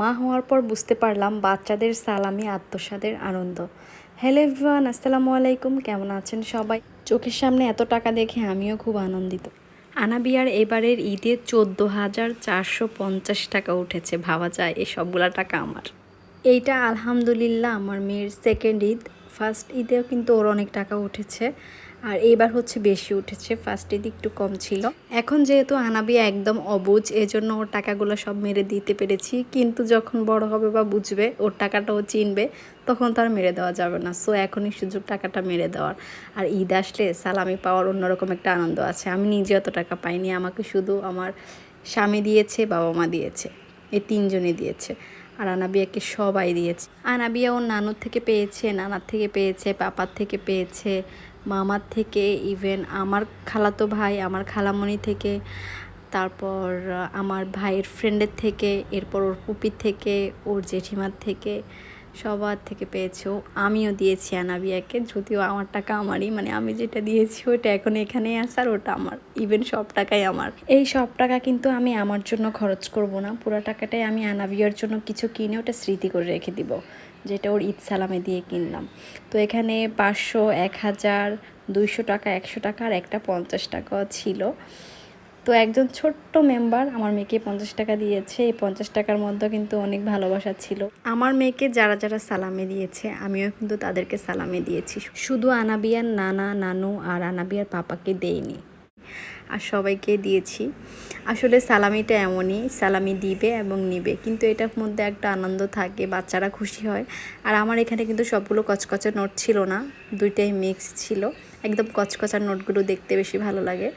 মা হওয়ার পর বুঝতে পারলাম বাচ্চাদের সালামি, আত্মসাদের আনন্দ। হ্যালো এভরিওয়ান, আসসালামু আলাইকুম। কেমন আছেন সবাই? চোখের সামনে এত টাকা দেখে আমিও খুব আনন্দিত। আনাবিয়ার এবারের ঈদে চোদ্দ হাজার চারশো পঞ্চাশ টাকা উঠেছে। ভাবা যায় এই সবগুলা টাকা আমার। এইটা আলহামদুলিল্লাহ আমার মেয়ের সেকেন্ড ঈদ। ফার্স্ট ঈদেও কিন্তু ওর অনেক টাকা উঠেছে। আর এইবার হচ্ছে বেশি উঠেছে ফার্স্ট ঈদ একটু কম ছিল। এখন যেহেতু আনাবি একদম অবুঝ এজন্য ওর টাকাগুলো সব মেরে দিতে পেরেছি। কিন্তু যখন বড় হবে বা বুঝবে, ওর টাকাটা ও চিনবে, তখন তার মেরে দেওয়া যাবে না। সো এখনই সুযোগ টাকাটা মেরে দেওয়ার। আর ঈদ আসলে সালামি পাওয়ার অন্যরকম একটা আনন্দ আছে। আমি নিজে অত টাকা পাইনি, আমাকে শুধু আমার স্বামী দিয়েছে বাবা মা দিয়েছে। এই তিনজনই দিয়েছে। আর আনাবিয়াকে সবাই দিয়েছে। আনাবিয়া ওর নানুর থেকে পেয়েছে, নানার থেকে পেয়েছে, পাপার থেকে পেয়েছে, মামার থেকে ইভেন আমার খালাতো ভাই, আমার খালামণি থেকে, তারপর আমার ভাইয়ের ফ্রেন্ডের থেকে, এরপর ওর পুপির থেকে, ওর জেঠিমার থেকে সবার থেকে পেয়েছ, আমিও দিয়েছি আনাবিয়াকে, যদিও আমার টাকা আমারই মানে আমি যেটা দিয়েছি ওটা এখন এখানেই আছে আর ওটা আমার ইভেন সব টাকাই আমার। এই সব টাকা কিন্তু আমি আমার জন্য খরচ করব না, পুরো টাকাটাই আমি আনাবিয়ার জন্য কিছু কিনে ওটা স্মৃতি করে রেখে দিব, যেটা ওর ঈদ সালামে দিয়ে কিনলাম। তো এখানে পাঁচশো, এক হাজার, দুইশো টাকা, একশো টাকা আর একটা পঞ্চাশ টাকাও ছিল। তো একজন ছোট্ট মেম্বার আমার মেয়েকে পঞ্চাশ টাকা দিয়েছে। এই পঞ্চাশ টাকার মধ্যে কিন্তু অনেক ভালোবাসা ছিল। আমার মেয়েকে যারা যারা সালামে দিয়েছে, আমিও কিন্তু তাদেরকে সালামে দিয়েছি। শুধু আনাবিয়ার নানা, নানু আর আনাবিয়ার পাপাকে দেইনি। আর সবাইকে দিয়েছি। আসলে সালামিটা এমনই, সালামি দিবে এবং নিবে। কিন্তু এটার মধ্যে একটা আনন্দ থাকে, বাচ্চারা খুশি হয়। আর আমার এখানে কিন্তু সবগুলো কচকচা নোট ছিল না। দুইটাই মিক্স ছিল। একদম কচকচার নোটগুলো দেখতে বেশি ভালো লাগে।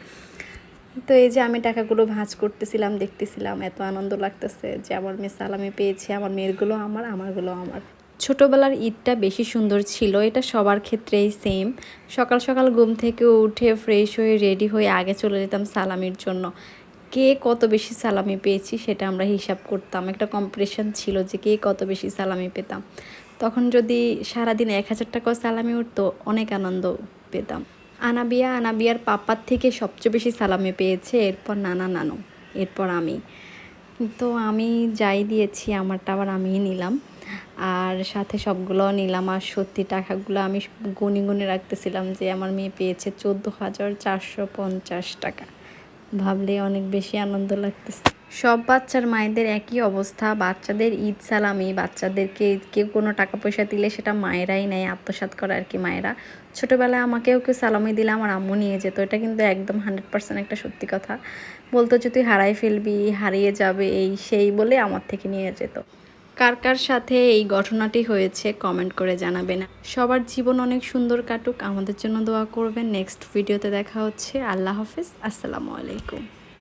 তো এই যে আমি টাকাগুলো ভাঁজ করতেছিলাম, দেখতেছিলাম, এত আনন্দ লাগতেছে যে আমার মেয়ে সালামি পেয়েছে, আমার মেয়েরগুলো আমার, আমারগুলো আমার। ছোটোবেলার ঈদটা বেশি সুন্দর ছিল, এটা সবার ক্ষেত্রেই সেম সকাল সকাল ঘুম থেকে উঠে ফ্রেশ হয়ে রেডি হয়ে আগে চলে যেতাম সালামির জন্য। কে কত বেশি সালামি পেয়েছি সেটা আমরা হিসাব করতাম। একটা কম্পিটিশান ছিল যে কে কত বেশি সালামি পেতাম। তখন যদি সারাদিন এক হাজার টাকাও সালামি উঠতো, অনেক আনন্দ পেতাম। আনাবিয়া আনাবিয়ার পাপার থেকে সবচেয়ে বেশি সালামে পেয়েছে, এরপর নানা নানু, এরপর আমি। তো আমি যাই দিয়েছি, আমারটা আবার আমিই নিলাম। আর সাথে সবগুলো নিলাম, আর সত্যি টাকাগুলো আমি গুনি গুনে রাখতেছিলাম যে আমার মেয়ে পেয়েছে চোদ্দ হাজার চারশো পঞ্চাশ টাকা। ভাবলে অনেক বেশি আনন্দ লাগতেছে। সব বাচ্চার মায়েদের একই অবস্থা। বাচ্চাদের ঈদ সালামি, বাচ্চাদেরকে কেউ কোনো টাকা পয়সা দিলে সেটা মায়েরাই নেয় আত্মসাত করে আর কি মায়েরা। ছোটোবেলায় আমাকেও কেউ সালামি দিলে আমার আম্মু নিয়ে যেত। এটা কিন্তু একদম হান্ড্রেড পার্সেন্ট একটা সত্যি কথা। বলতো যে, তুই হারাই ফেলবি, হারিয়ে যাবে। এই সেই বলে আমার থেকে নিয়ে যেত। কার কার সাথে এই ঘটনাটি হয়েছে কমেন্ট করে জানাবেন। সবার জীবন অনেক সুন্দর কাটুক। আমাদের জন্য দোয়া করবেন। নেক্সট ভিডিওতে দেখা হচ্ছে। আল্লাহ হাফিজ। আসসালামু আলাইকুম।